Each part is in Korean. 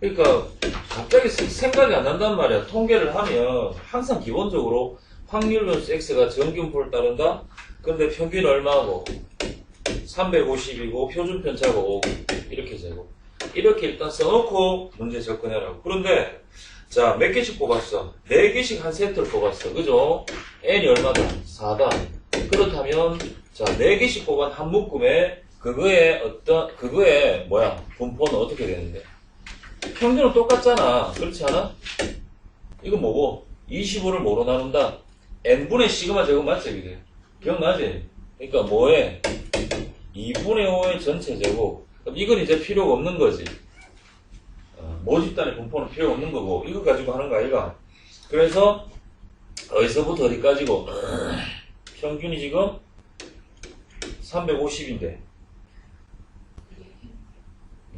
그러니까 갑자기 생- 생각이 안 난단 말이야. 통계를 하면 항상 기본적으로 확률 변수 x가 정균포를 따른다. 근데 평균 얼마고 350이고 표준 편차가 5 이렇게 되고 이렇게 일단 써놓고 문제 접근해라고. 그런데 자 몇 개씩 뽑았어? 4개씩 한 세트를 뽑았어. 그죠? n이 얼마다? 4다. 그렇다면 자 4개씩 뽑은 한 묶음에 그거에 어떤 그거에 뭐야 분포는 어떻게 되는데? 평균은 똑같잖아. 그렇지 않아? 이거 뭐고? 25를 뭐로 나눈다? n분의 시그마 제곱 맞지, 이게? 기억나지? 그러니까 뭐에? 2분의 5의 전체 제곱. 그럼 이건 이제 필요가 없는 거지. 어, 모집단의 분포는 필요 없는 거고, 이거 가지고 하는 거 아이가? 그래서, 어디서부터 어디까지고, 평균이 지금 350인데,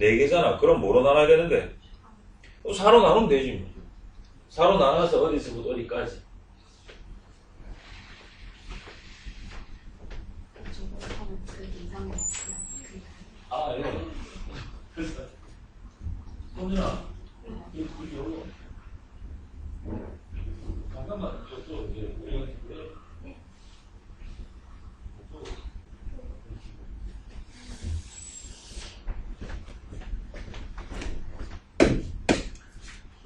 4개잖아. 그럼 뭐로 나눠야 되는데? 4로 나누면 되지. 뭐. 4로 나눠서 어디서부터 어디까지. 아, 예. 성준아, 이 우리 요거. 잠깐만, 저, 또, 이제, 우리,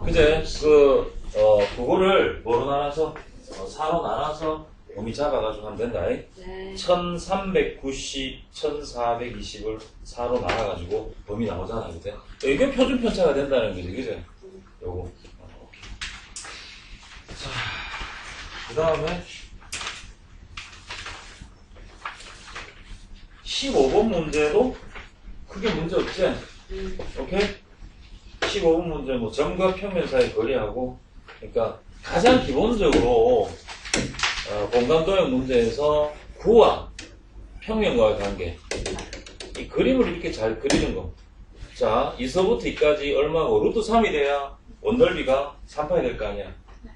그제, 그, 어, 그거를 뭐로 나눠서, 어, 4로 나눠서 범위 잡아가지고 하면 된다. 이. 네. 1390, 1420을 4로 나눠가지고 범위 나오잖아, 그때. 이게 표준 편차가 된다는 거지, 그죠? 요거. 어. 자, 그 다음에 15번 문제도 크게 문제 없지? 음, 오케이? 15번 문제 뭐 점과 평면 사이 거리하고 그러니까 가장 기본적으로 어, 공간도형 문제에서 구와 평면과의 관계 이 그림을 이렇게 잘 그리는 거. 자, 이서부터 이까지 얼마고 루트 3이 돼야 원넓이가 3파이 될 거 아니야.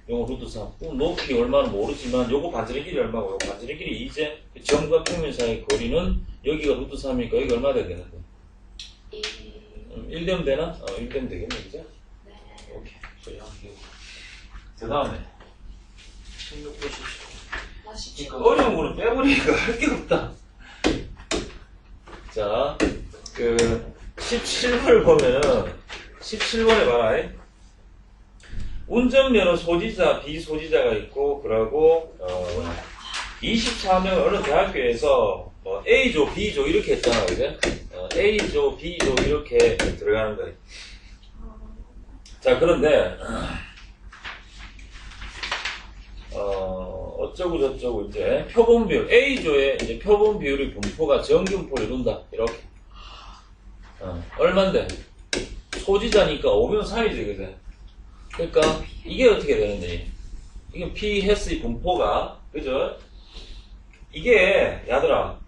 요거 루트 3. 그럼 높이 얼마는 모르지만 요거 반지름 길이 얼마고 요거 반지름 길이 이제 점과 평면 사이 거리는 여기가 루트 3이니까 여기 얼마 돼야 되는데? 이, 음, 1 되면 되나? 어, 1 되면 되겠네, 그죠? 네. 오케이. 그래, 그 다음에, 16 보십시오. 맛있죠? 그러니까 어려운 거는 빼버리니까 할 게 없다. 자, 그, 17번을 보면은, 17번에 봐라. 이. 운전면허 소지자, 비소지자가 있고, 그러고, 어, 24명 어느 대학교에서, 뭐 A조, B조 이렇게 했잖아, 그죠? 어, A조, B조 이렇게 들어가는 거예요. 자, 그런데, 어, 어쩌고 저쩌고 이제 표본 비율, A조의 이제 표본 비율의 분포가 정균포를 이룬다. 이렇게. 어, 얼만데? 소지자니까 5면 3이지, 그제? 그러니까 이게 어떻게 되는데? 이게 P 헬스의 분포가, 그죠? 이게, 야들아,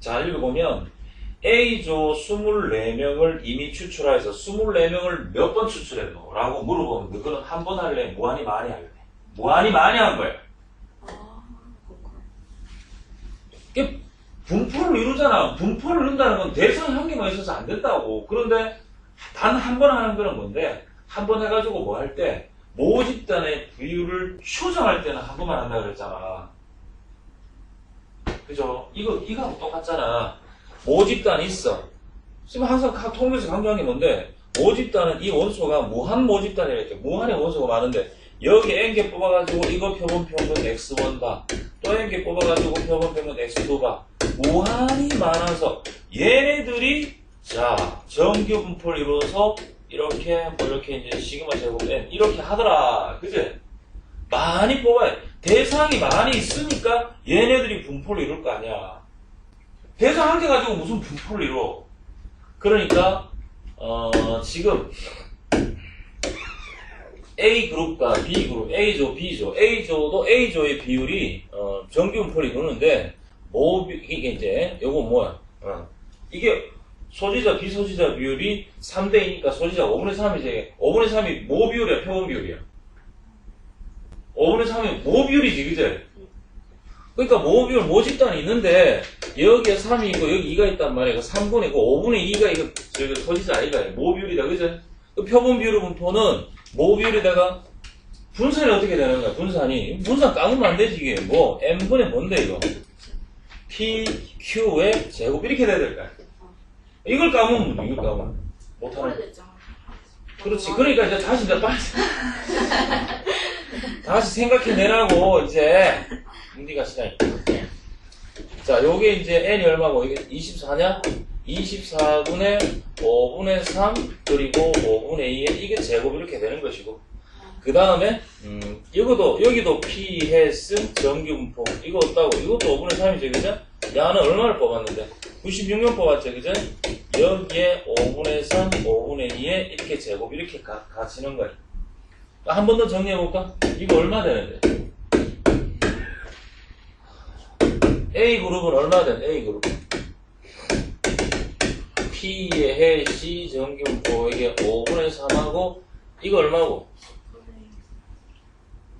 자, 읽어보면, A조 24명을 이미 추출해서 24명을 몇 번 추출했노? 라고 물어보면, 너는 한 번 할래? 무한히 많이 할래? 무한히 많이 한 거야. 이게 분포를 이루잖아. 분포를 이룬다는 건한 개만 있어서 안 된다고. 그런데 단 한 번 하는 거는 뭔데? 한 번 해가지고 뭐 할 때, 모집단의 비율을 추정할 때는 한 번만 한다 그랬잖아. 그죠? 이거, 이거하고 똑같잖아. 모집단이 있어. 지금 항상 각 통계에서 강조한 게 뭔데, 모집단은 이 원소가 무한 모집단이라 했죠. 무한의 원소가 많은데, 여기 n개 뽑아가지고 이거 표본 평균 x1 봐. 또 n개 뽑아가지고 표본 평균 x2 봐. 무한히 많아서 얘네들이 자 정규 분포를 이루어서 이렇게 뭐 이렇게 이제 시그마 제곱 n 이렇게 하더라. 그제? 많이 뽑아야 돼. 대상이 많이 있으니까 얘네들이 분포를 이룰 거 아니야. 대상 한 개 가지고 무슨 분포를 이뤄? 그러니까 어 지금 A 그룹과 B 그룹, A조, B조, A조도 A조의 비율이 어, 정규 분포를 이루는데 모 이게 이제 요거 뭐야? 어. 이게 소지자 비소지자 비율이 3대 2니까 소지자 5분의 3이지 5분의 3이 모 비율이야 표본 비율이야 5분의 3이 모 비율이지 그제? 그러니까 모 비율 모 집단이 있는데 여기에 3이 있고 여기 2가 있단 말이야 그 3분의 그 5분의 2가 이거 저기 소지자 아이가 모 비율이다 그제? 그 표본 비율 분포는 모 비율에다가 분산이 어떻게 되는 거야? 분산이 분산 까먹으면 안 되지 이게 뭐 n분의 뭔데 이거? p q의 제곱 이렇게 돼야 될 거야. 이걸 까먹으면 이걸 까먹으면 못하는. 오래됐잖아. 그렇지. 그러니까 이제 다시 이제 빨리 다시 생각해내라고 이제 네가 시작해. 자, 요게 이제 n이 얼마고 이게 24냐? 24분의 5분의 3 그리고 5분의 2에 이게 제곱 이렇게 되는 것이고 그 다음에 음, 이것도 여기도 p 헬스 정규분포 이거 없다고 이것도 5분의 3이죠 그죠? 야는 얼마를 뽑았는데 96년 뽑았죠 그죠? 여기에 5분의 3 5분의 2에 이렇게 제곱 이렇게 가, 갇히는 거예요 한 번 더 정리해볼까? 이거 얼마 되는데? A그룹은 얼마 된 A그룹? P의 해 C 정규분포 이게 5분의 3하고 이거 얼마고?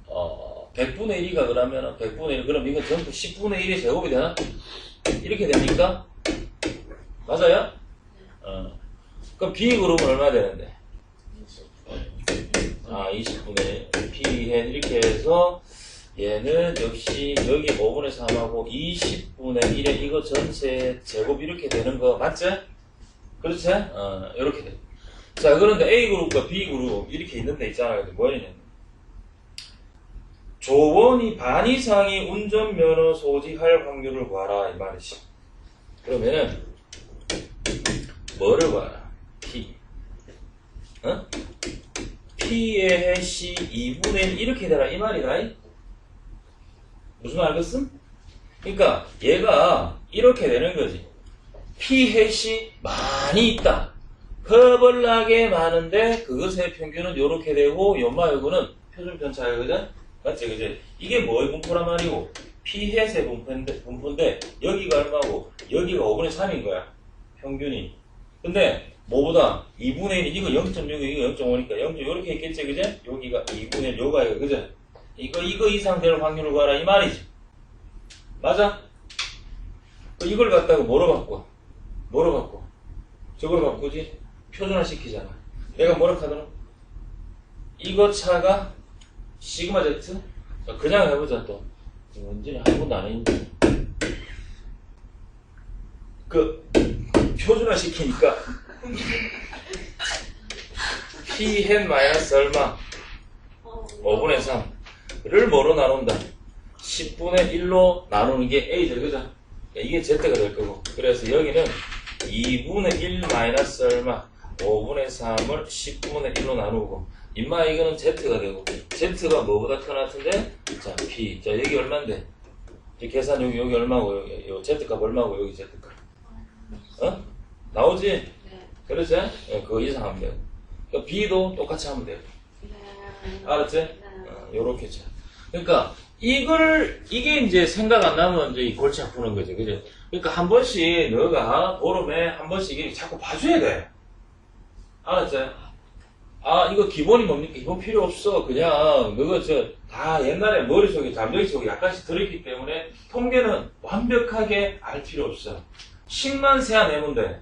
어, 100분의 1이가 그러면은 100분의 1 그럼 이거 전부 10분의 1의 제곱이 되나? 이렇게 됩니까? 맞아요? 어. 그럼 B그룹은 얼마 되는데? 아, 20분의 Phen 이렇게 해서 얘는 역시 여기 5분의 3하고 20분의 1에 이거 전체 제곱 이렇게 되는 거 맞지? 그렇지? 어, 이렇게 돼. 자, 그런데 A그룹과 B그룹 이렇게 있는 데 있잖아요. 뭐냐면 조원이 반 이상이 운전면허 소지할 확률을 구하라 이 말이지. 그러면은 뭐를 구하라? P. 어? P의 해시 2분의 1 이렇게 되라 이 말이다. 이? 무슨 말 알겠음? 그러니까 얘가 이렇게 되는 거지. P 해시 많이 있다. 허벌나게 많은데 그것의 평균은 이렇게 되고 연마 요거는 표준 편차거든. 맞지 그지? 이게 뭐의 분포란 말이고 P 햇의 분포인데, 분포인데 여기가 얼마고 여기가 5분의 3인 거야. 평균이. 근데 뭐보다 2분의 1 이거 0.6 이거 0.5니까 0. 이렇게 있겠지 그지? 여기가 2분의 1 요가 이거 그지? 이거 이거 이상 될 확률을 구하라 이 말이지. 맞아? 그 이걸 갖다가 뭐로 바꿔? 뭐로 바꿔? 저걸 바꾸지? 표준화 시키잖아. 내가 뭐라 하더라? 이거 차가 시그마 Z? 자, 그냥 해보자 또. 원진이 한 번도 안 했는데. 그 표준화 시키니까 Phen 마이너스 얼마? 어, 5분의 3를 뭐로 나눈다? 10분의 1로 나누는 게 A죠, 그죠? 그러니까 이게 Z가 될 거고. 그래서 여기는 2분의 1 마이너스 얼마? 5분의 3을 10분의 1로 나누고. 임마 이거는 Z가 되고. Z가 뭐보다 큰것 같은데? 자, P. 자, 여기 얼만데? 이 계산 여기, 여기 얼마고, 여기, 요 Z값 얼마고, 여기 Z값. 어? 나오지? 네. 그렇지? 예, 그거 이상 하면 돼요. 그러니까 B도 똑같이 하면 돼요. 네. 알았지? 네. 어, 요렇게 쳐. 그러니까 이걸 이게 이제 생각 안 나면 이제 이 골치 아프는 거지, 그지? 그러니까 한 번씩 너가 보름에 한 번씩 이게 자꾸 봐줘야 돼. 알았지? 아 이거 기본이 뭡니까? 기본 필요 없어. 그냥 너가 저 다 옛날에 머릿속에 속에 약간씩 들어있기 때문에 통계는 완벽하게 알 필요 없어. 10만 세야 내면 돼.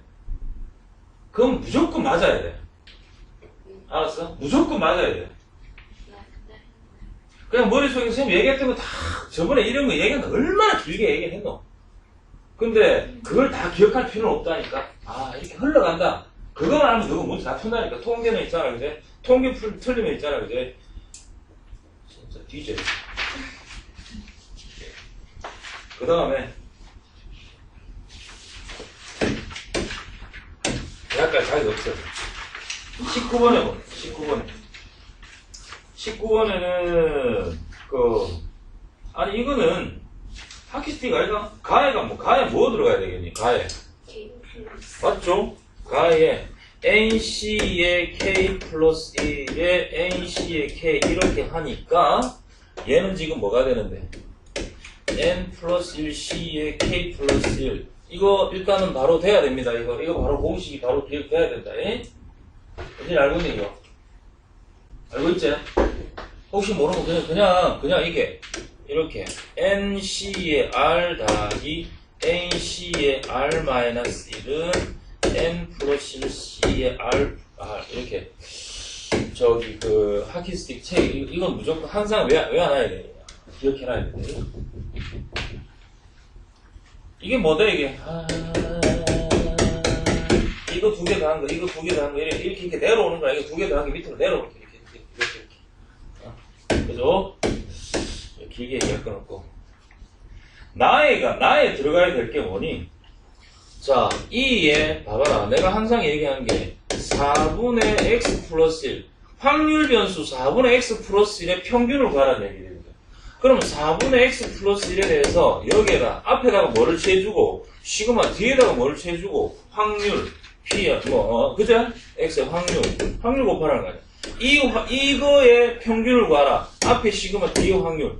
그럼 무조건 맞아야 돼. 알았어? 무조건 맞아야 돼. 그냥 머릿속에 선생님 얘기했던 거 다 저번에 이런 거 얘기했는데 얼마나 길게 얘기했노? 근데 그걸 다 기억할 필요는 없다니까. 아 이렇게 흘러간다. 그거만 하면 너가 문제 다 푼다니까. 통계는 있잖아 그제? 통계 풀, 틀리면 있잖아 그제? 진짜 뒤져. 그 다음에 대학갈 자격 없어. 19번에 뭐? 19번에. 19번에는 그 아니 이거는 하키스티가 아니라 가해가 뭐 가해 뭐 들어가야 되겠니 가해 맞죠 가해에 NC의 K 플러스 1에 NC의 K 이렇게 하니까 얘는 지금 뭐가 되는데 N 플러스 1 C의 K 플러스 1 이거 일단은 바로 돼야 됩니다 이거 이거 바로 공식이 바로 기억돼야 된다 예? 이제 알고 있니 이거 알고 있지? 혹시 모르면 그냥, 그냥, 그냥 이게, 이렇게, NC의 R 더하기 NC의 R 마이너스 1은 n 플러스 c의 r, r 이렇게 저기 그 하키스틱 책 이- 이건 무조건 항상 왜 왜 안 해야 돼? 기억해놔야 돼. 이게 뭐다 이게? 아, 이거 두 개 더한 거, 이거 두 개 더한 거 이렇게 이렇게, 내려오는 거야. 이거 두 개 더한 게 밑으로 내려오는 거 이렇게 이렇게 이렇게 이렇게. 어, 그죠? 길게 얘기할 건 없고. 나에가 나에 들어가야 될 게 뭐니? 자, 이에 봐봐라. 내가 항상 얘기하는 게 4분의 x 플러스 1 확률 변수 4분의 x 플러스 1의 평균을 구하라는 얘기입니 다. 그럼 4분의 x 플러스 1에 대해서 여기에다 앞에다가 뭐를 취해주고 시그마 뒤에다가 뭐를 취해주고 확률 p 뭐 어, 그죠? x의 확률 확률 곱하라는 거 아니야. 이 화- 이거의 평균을 구하라. 앞에 시그마 뒤에 확률.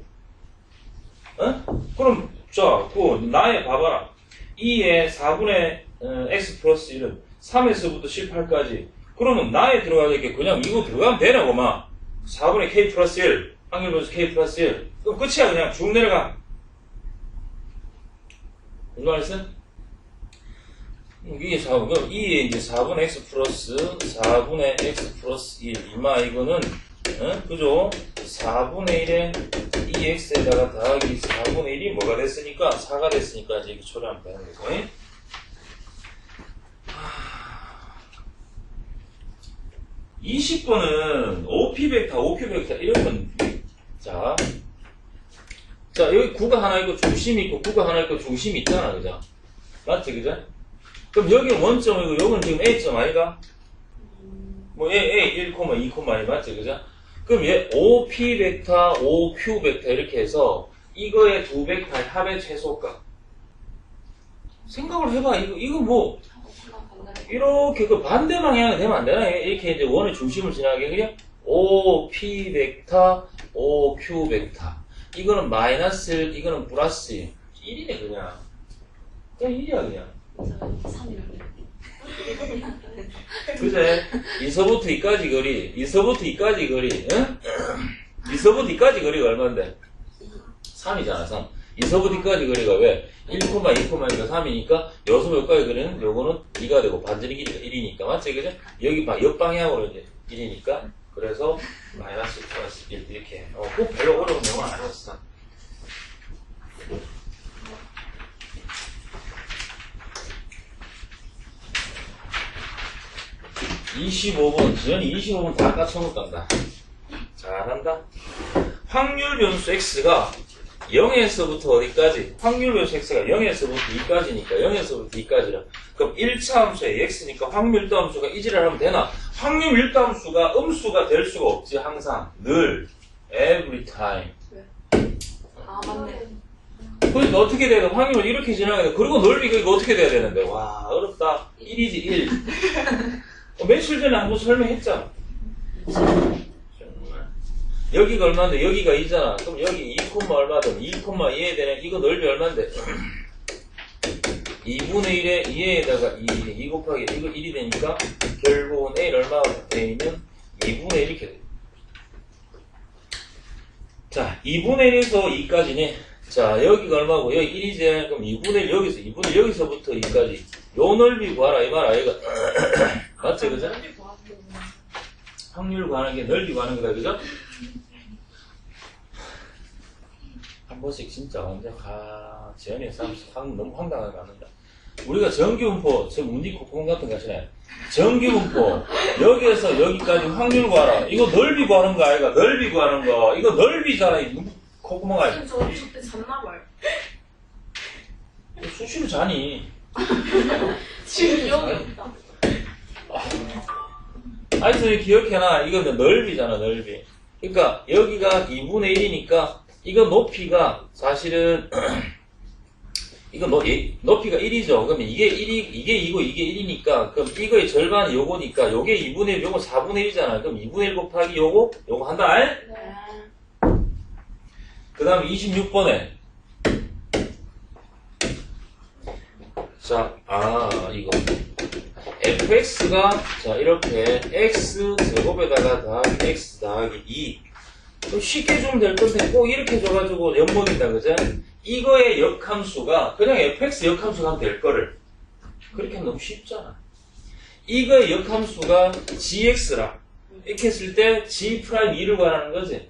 어? 그럼 자, 그 나의 봐봐라. 2의 4분의 어, x 플러스 1은 3에서부터 18까지. 그러면 나에 들어가야 될게 그냥 이거 들어가면 되냐고 막. 4분의 k 플러스 1, 확률 변수 k 플러스 1. 그럼 끝이야 그냥 쭉 내려가. 무슨 말했어? 이게 4분, 그럼 2에 이제 4분의 x 플러스 4분의 x 플러스 1. 이마 이거는, 어? 그죠? 4분의 1에 2x에다가 더하기 4분의 1이 뭐가 됐으니까? 4가 됐으니까 이제 이렇게 처리하면 되는 거고. 잉? 20번은 OP 벡터, OP 벡터 이런 건 자, 자 여기 구가 하나 있고 중심이 있고 구가 하나 있고 중심이 있잖아, 그죠? 맞지, 그죠? 그럼 여기는 원점이고 여기는 지금 A점 아이가? 뭐 A, A 1, 2, 2 맞지, 그죠? 그럼 얘 OP 벡터, OQ 벡터 이렇게 해서 이거의 두 벡터의 합의 최소값. 생각을 해봐. 이거 이거 뭐. 이렇게 그 반대 방향이 되면 안 되나? 이렇게 이제 원의 중심을 지나게 그냥 O, P 벡터, O, Q 벡터. 이거는 마이너스 1, 이거는 플러스 1. 1이네, 그냥. 그냥 1이야, 그냥. 3이라고. 그제? 1서부터 2까지 거리, 1서부터 2까지 거리, 응? 1서부터 2까지 거리가 얼마인데? 3이잖아, 3. 2서부터 2까지 거리가 왜? 1, 2, 2가 3이니까, 여기서 몇까지 거리는 요거는 2가 되고, 반전의 길이가 1이니까, 맞지? 그죠? 여기 봐, 옆방향으로 이제 1이니까, 그래서, 마이너스 플러스 1, 이렇게. 어, 꼭 별로 어려운 영어 안 하셨어. (25번) 지연이 (25번) 다 까쳐놓을란다 잘한다 확률 변수 x가 0에서부터 어디까지? 확률 변수 x가 0에서부터 2까지니까 0에서부터 2까지라 그럼 1차 함수에 x니까 확률 함수가 이지를 하면 되나? 확률 함수가 음수가 될 수가 없지 항상 늘 every time 아, 맞네. 그러니까 어떻게 돼야 돼? 확률을 이렇게 지나가야 돼 그리고 넓이가 이거 어떻게 돼야 되는데 와 어렵다 1이지 1 어, 며칠 전에 한번 설명했잖아. 여기가 얼마인데? 여기가 2잖아. 그럼 여기 2, 얼마든 2, 2에 되는 이거 넓이 얼마인데? 2분의 1에 2에다가 2, 2 곱하기 이거 1이 되니까 결국은 A는 얼마가 A는 2분의 1 이렇게 돼. 자 2분의 1에서 2까지니 자 여기가 얼마고? 여기 1이지 그럼 2분의 1 여기서 2분의 1 여기서부터 2까지. 요 넓이 구하라 이 말 아이가. 맞지 그죠? 확률 구하는 게 넓이 구하는 거다 그죠? 한 번씩 진짜 완전 아 재현이 싸움 황, 너무 황당하게 갖는다 우리가 전기분포 저 문디코콩 같은 거 하시네 전기분포 여기에서 여기까지 확률 구하라 이거 넓이 구하는 거 아이가 넓이 구하는 거 이거 넓이잖아 이 눈- 콧구멍 아이 저 그때 잤나 봐요. 수시로 자니 지금 기억이 없다. 하여튼 기억해놔. 이거는 넓이잖아, 넓이. 그러니까 여기가 2분의 1이니까 이거 높이가 사실은 이거 높, 높이가 1이죠. 그러면 이게 1이 이게 2고 이게 1이니까 그럼 이거의 절반이 요거니까 요게 2분의 1, 요거 4분의 1이잖아. 그럼 2분의 1 곱하기 요거 요거 한다. 알? 네. 그다음 26번에 자, 아 이거 fx가 자 이렇게 x 제곱에다가 더하기 x 더하기 2 그럼 쉽게 주면 될 건데 꼭 이렇게 줘가지고 엿먹인다 그죠? 이거의 역함수가 그냥 fx 역함수가 될 거를 그렇게 하면 너무 쉽잖아 이거의 역함수가 gx라. 이렇게 했을 때 g 프라임 2를 구하라는 거지.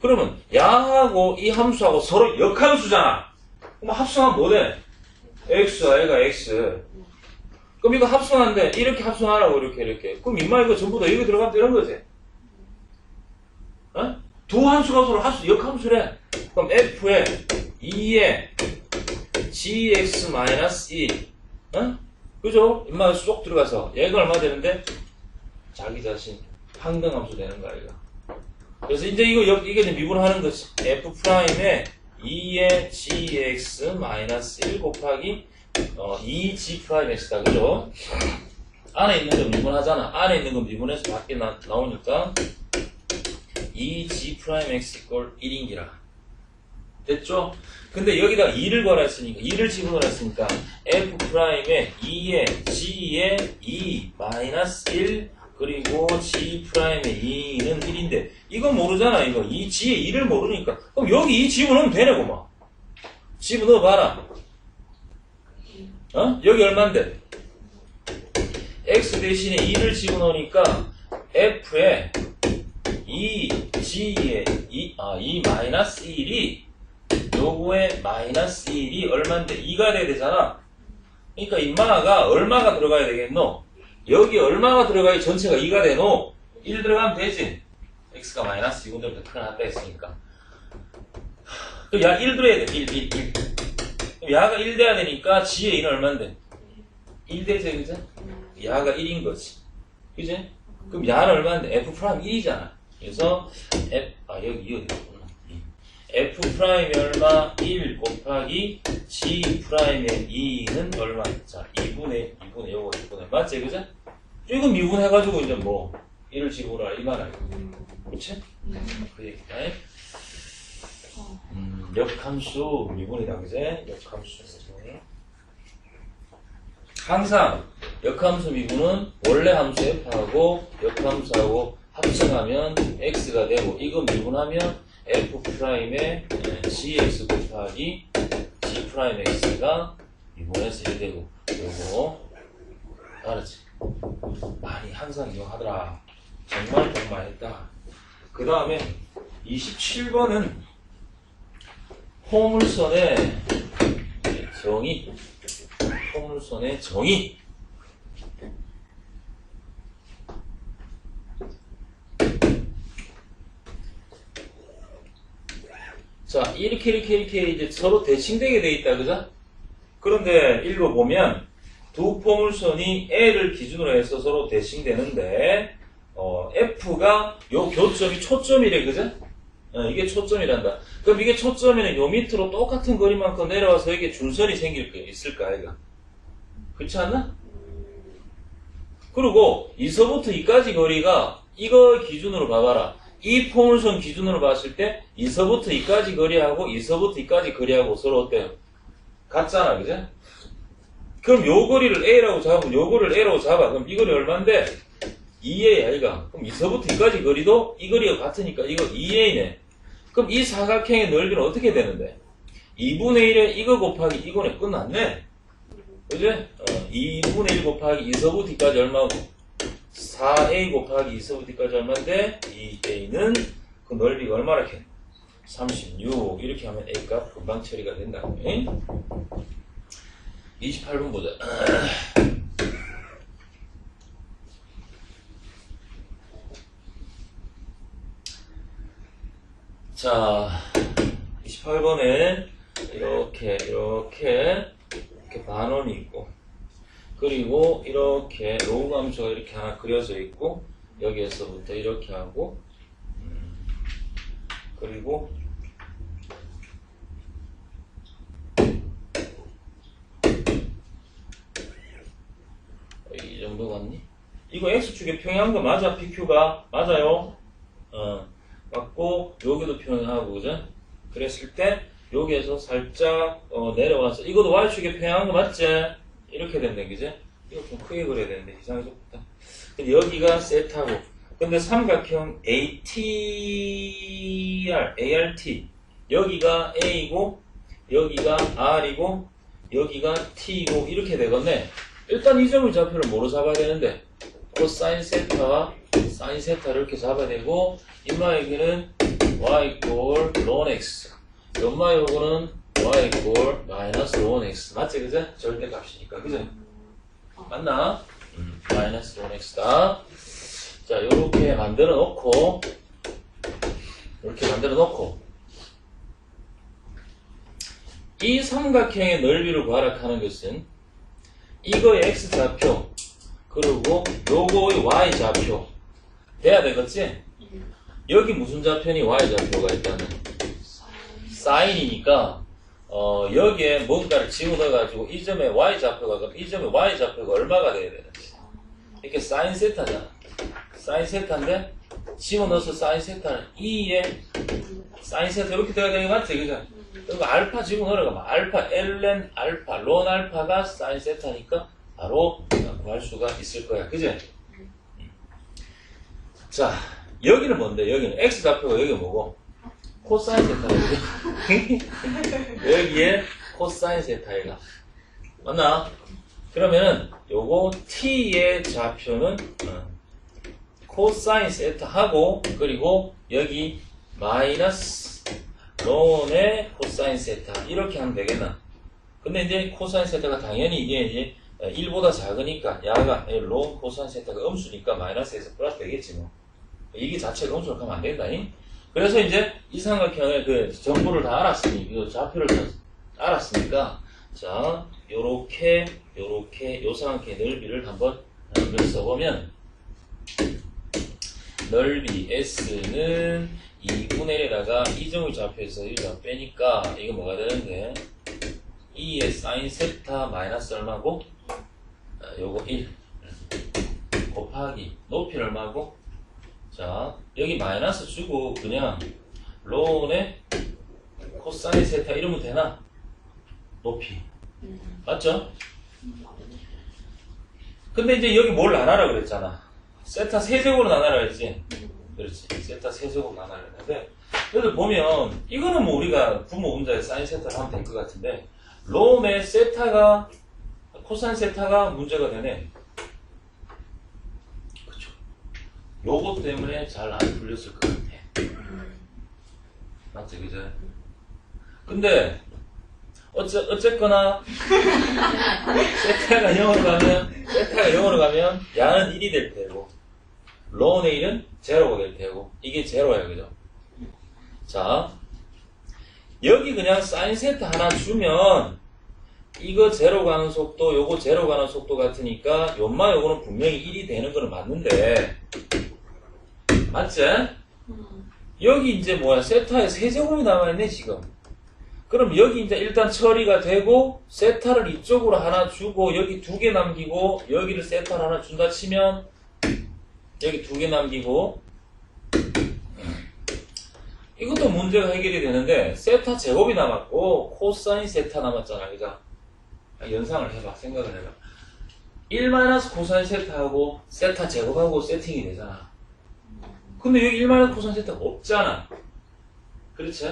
그러면 야하고 이 함수하고 서로 역함수잖아. 그럼 합성하면 뭐 돼? x와 얘가 x. 그럼 이거 합성하는데 이렇게 합성하라고 이렇게 이렇게. 그럼 임마 이거 전부 다 여기 들어가면 되는 거지. 어? 두 함수가 서로 합수 역함수래. 그럼 f에 2에 gx-1 어? 그죠? 임마 쏙 들어가서 얘가 얼마 되는데 자기 자신 항등함수 되는 거야 이거. 그래서 이제 이거 역- 이게 이제 미분하는 거지. f 프라임에 2의 gx-1 곱하기 어, 2g 프라임 x다 그죠? 안에 있는 거 미분하잖아. 안에 있는 거 미분해서 밖에 나, 나오니까 2g 프라임 x 이꼴 1인기라. 됐죠? 근데 여기다 2를 걸어 했으니까 2를 집어넣어 했으니까 f 프라임에 2에 g에 2 마이너스 1 그리고 g 프라임에 2는 1인데 이건 모르잖아 이거 이 g에 2를 모르니까 그럼 여기 2 집어넣으면 되네 고마 집어넣어 봐라 어? 여기 얼만데 x 대신에 2를 집어넣으니까 f에 2 g에 2, 아, 2 마이너스 1이 요거에 마이너스 1이 얼마인데 2가 돼야 되잖아. 그러니까 인마가 얼마가 들어가야 되겠노? 여기 얼마가 들어가야 전체가 2가 되노? 1 들어가면 되지. x가 마이너스 2분의 더 크게 났다 했으니까. 그럼 야, 1 들어야 돼. 1, 1, 1. 그럼 야가 1 돼야 되니까 g의 2는 얼마인데? 1 되지, 그죠? 야가 1인 거지. 그지? 그럼 야는 얼마인데? f 프라임 1이잖아. 그래서 f, 아, 여기 이어 되겠구나. f 프라임이 얼마? 1 곱하기 g 프라임의 2는 얼마? 자, 2분의 2분의 요거 2분의 맞지 그죠? 이거 미분해가지고 이제 뭐 1을 집어라 이 말이야. 그렇지? 그 얘기다. 음, 역함수 미분이다 그제? 역함수 미분. 항상 역함수 미분은 원래 함수 f하고 역함수하고 합성하면 x가 되고 이거 미분하면 f 프라임의 gx 곱하기 g 프라임 x가 미분해서 1 되고 요거 알았지? 많이 항상 이거 하더라. 정말 정말 했다. 그 다음에 27번은 포물선의 정의. 포물선의 정의 자, 이렇게, 이렇게, 이렇게 이제 서로 대칭되게 돼 있다, 그죠? 그런데 읽어보면, 두 포물선이 L을 기준으로 해서 서로 대칭되는데, 어, F가 요 교점이 초점이래, 그죠? 어, 이게 초점이란다. 그럼 이게 초점에는 요 밑으로 똑같은 거리만큼 내려와서 이게 준선이 생길 거 있을까, 이가? 그렇지 않나? 그리고 이서부터 이까지 거리가 이거 기준으로 봐봐라. 이 포물선 기준으로 봤을 때 이서부터 이까지 거리하고 이서부터 이까지 거리하고 서로 어때요? 같잖아, 그죠? 그럼 요 거리를 A라고 잡으면 요 거리를 A라고 잡아. 그럼 이 거리 얼만데? 2A 아이가. 그럼 이서부터 이까지 거리도 이 거리가 같으니까 이거 2A네. 그럼 이 사각형의 넓이는 어떻게 되는데? 2분의 1에 이거 곱하기 이거네 끝났네. 그지? 어, 2분의 1 곱하기 이서부터 이까지 얼마고? 4a 곱하기 2서부터까지 얼마인데 2a는 그 넓이가 얼마나 겠? 36 이렇게 하면 a 값 금방 처리가 된다. 28번 보자. 자, 28번에 이렇게 이렇게 이렇게 반원이 있고 그리고 이렇게 로우 함수가 이렇게 하나 그려져 있고 여기에서부터 이렇게 하고 음, 그리고 이 정도 같니? 이거 x축에 평행한 거 맞아 PQ가 맞아요 어 맞고 여기도 평행하고 그죠? 그랬을 때 여기에서 살짝 어, 내려와서 이것도 y축에 평행한 거 맞지? 이렇게 된다, 그지? 이거 좀 크게 그려야 되는데, 이상하게 좋다. 근데 여기가 세타고, 근데 삼각형 ATR, ART. 여기가 A고, 여기가 R이고, 여기가 T고, 이렇게 되겠네. 일단 이 점의 좌표를 뭐로 잡아야 되는데? 코사인 세타와 사인 세타를 이렇게 잡아야 되고 인마에게는 y 이꼴 ln x 연마 요거는 y 이꼴 마이너스 ln x 맞지 그죠? 절대값이니까 그죠? 맞나? 음, 마이너스 ln x다 자 요렇게 만들어 놓고 이렇게 만들어 놓고 이 삼각형의 넓이를 구하라 하는 것은 이거의 x 좌표 그리고 요거의 y 좌표 돼야 되겠지? 여기 무슨 좌표니 y 좌표가 일단은 사인이니까 어 여기에 뭔가를 집어넣어가지고 이 점에 y 좌표가 그럼 이 점에 y 좌표가 얼마가 돼야 되는지 이렇게 사인 세타잖아. 사인 세타인데 집어넣어서 사인 세타는 2에 사인 세타 이렇게 돼야 되는 거 맞지? 그죠? 그리고 알파 집어넣으라고 알파 ln 알파 론 알파가 사인 세타니까 바로 구할 수가 있을 거야. 그지? 자 여기는 뭔데? 여기는 x 좌표가 여기 뭐고 코사인 세타거든 여기에 코사인 세타이가 맞나? 그러면은 요거 t의 좌표는 어, 코사인 세타하고 그리고 여기 마이너스 론의 코사인 세타. 이렇게 하면 되겠나? 근데 이제 코사인 세타가 당연히 이게 이제 1보다 작으니까 야가 론 코사인 세타가 음수니까 마이너스에서 플러스 되겠지 뭐. 이게 자체가 음수로 가면 안 된다니 그래서 이제 이 삼각형의 그 정보를 다 알았으니 이 좌표를 다 알았으니까 자 요렇게 요렇게 요 삼각형의 넓이를 한번 을 써보면 넓이 S는 2분의 1에다가 이점을 좌표에서 1을 빼니까 이게 뭐가 되는데 2의 사인 세타 마이너스 얼마고? 아, 요거 1 곱하기 높이는 얼마고? 자 여기 마이너스 주고 그냥 론의 코사인 세타 이러면 되나? 높이. 맞죠? 근데 이제 여기 뭘 나눠라 그랬잖아. 세타 세제곱으로 나눠라 했지? 그렇지. 세타 세제곱 나눠라 했는데 여기 보면 이거는 뭐 우리가 부모 음자의 사인 세타를 하면 될 것 같은데 롬의 세타가 코사인 세타가 문제가 되네 그쵸 요거 때문에 잘 안 풀렸을 것 같아 맞지 그죠? 근데 어째, 어쨌거나 세타가 0으로 가면 세타가 0으로 가면 야는 1이 될 테고 론의 1은 제로가 될 테고 이게 제로야 그죠? 자 여기 그냥 사인 세타 하나 주면 이거 제로 가는 속도 요거 제로 가는 속도 같으니까 요마 요거는 분명히 1이 되는 거는 맞는데 맞지? 여기 이제 뭐야? 세타에 세제곱이 남아있네 지금. 그럼 여기 이제 일단 처리가 되고 세타를 이쪽으로 하나 주고 여기 두 개 남기고 여기를 세타를 하나 준다 치면 여기 두 개 남기고. 이것도 문제가 해결이 되는데 세타 제곱이 남았고 코사인 세타 남았잖아 그죠? 연상을 해봐 생각을 해봐. 1 코사인 세타하고 세타 제곱하고 세팅이 되잖아 근데 여기 1 코사인 세타가 없잖아 그렇지?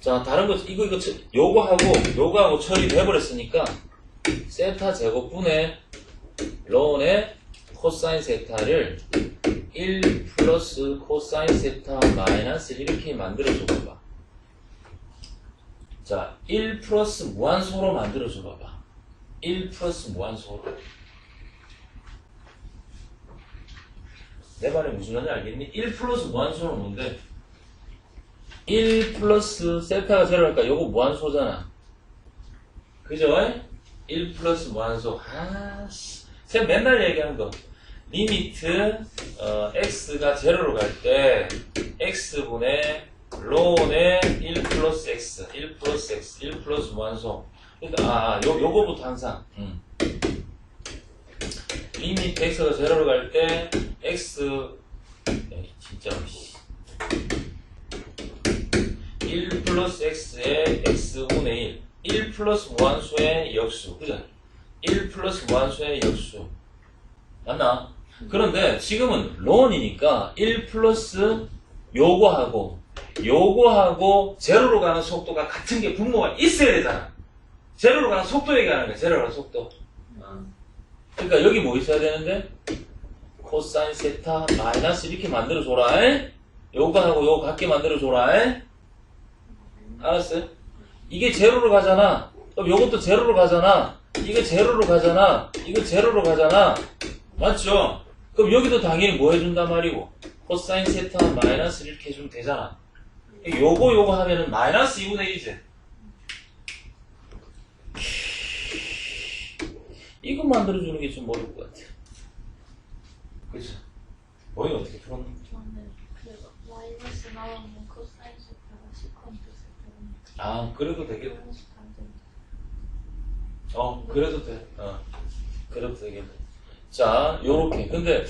자, 다른 거, 이거, 이거, 처- 요거 하고, 요거 하고 처리돼 버렸으니까, 세타 제곱분의 론의 코사인 세타를 1 플러스 코사인 세타 마이너스 이렇게 만들어줘 봐봐. 자, 1 플러스 무한소로 만들어줘 봐봐. 1 플러스 무한소로. 내 말이 무슨 말인지 알겠니? 1 플러스 무한소는 뭔데? 1 플러스 세타가 제로니까 요거 무한소잖아. 그죠? 1 플러스 무한소. 아, 씨. 쌤 맨날 얘기하는 거. 리미트, 어, x가 제로로 갈 때, x분의 론의 1 플러스 x, 1 플러스 x, 1 플러스 무한소. 그러니까, 아, 아, 요, 요거부터 항상. 음. 리미트 x가 제로로 갈 때, x, 에이, 진짜, 씨. 1 플러스 x의 x분의 1. 1 플러스 무한수의 역수. 그죠? 1 플러스 무한수의 역수. 맞나? 그런데 지금은 론이니까 1 플러스 요거하고 요거하고 제로로 가는 속도가 같은 게 분모가 있어야 되잖아. 제로로 가는 속도 얘기하는 거야. 제로로 가는 속도. 그러니까 여기 뭐 있어야 되는데? 코사인 세타 마이너스 이렇게 만들어줘라. 에? 요거 하고 요거 같게 만들어줘라. 에? 알았어요? 이게 제로로 가잖아. 그럼 요것도 제로로 가잖아. 이게 제로로 가잖아. 이거 제로로 가잖아. 맞죠? 그럼 여기도 당연히 뭐 해준단 말이고. 코사인 세타 마이너스 이렇게 해주면 되잖아. 요거 요거 하면은 마이너스 2분의 1이지. 이거 만들어주는 게 좀 어려울 것 같아. 그죠? 뭐이 어떻게 풀었나? 저는 그 마이너스 나오면 코사인 세타가 시컨트 세타는 아, 그래도 반전. 어, 그래도 돼. 어, 그래도 되겠네. 자, 요렇게. 근데,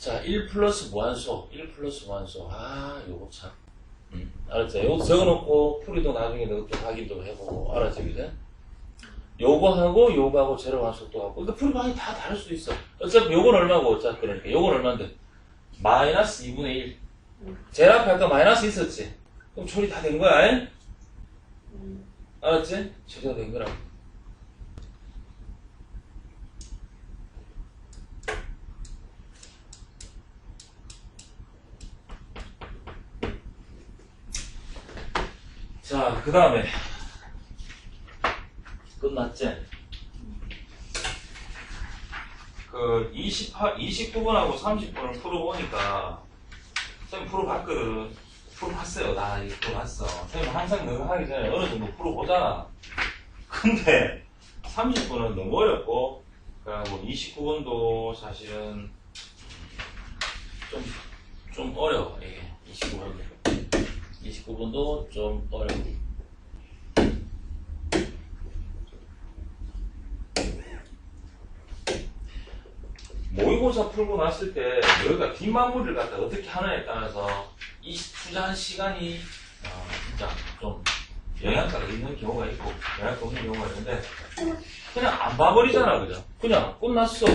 자, 1 플러스 무한소, 1 플러스 무한소. 아, 요거 참. 음, 알았지? 요거 적어놓고, 풀이도 나중에 너도 또 확인도 해보고, 알았지, 그래? 요거 하고, 요거 하고, 제로 완속도 하고. 근데 풀이 많이 다 다를 수도 있어. 어차피 요건 얼마고, 어차피 그러니까. 요건 얼마인데? 마이너스 2분의 1. 제일 앞에 아까 마이너스 있었지? 그럼 처리 다 된 거야, 에? 알았지? 처리가 된 거라고. 자, 그 다음에 끝났지? 그 28, 29분하고 30분을 풀어보니까 쌤 풀어봤거든. 풀어봤어요. 나 이거 풀어봤어. 쌤은 항상 너가 하기 전에 어느 정도 풀어보잖아. 근데 30분은 너무 어렵고 그리고 29분도 사실은 좀, 좀 어려워. 이게 29분도. 29분도 좀 어려워. 모의고사 풀고 났을 때 너희가 뒷마무리를 갖다 어떻게 하느냐에 따라서 이 투자한 시간이 어, 진짜 좀 영향가가 있는 경우가 있고 영향가 없는 경우가 있는데 그냥 안 봐버리잖아 그죠? 그냥 끝났어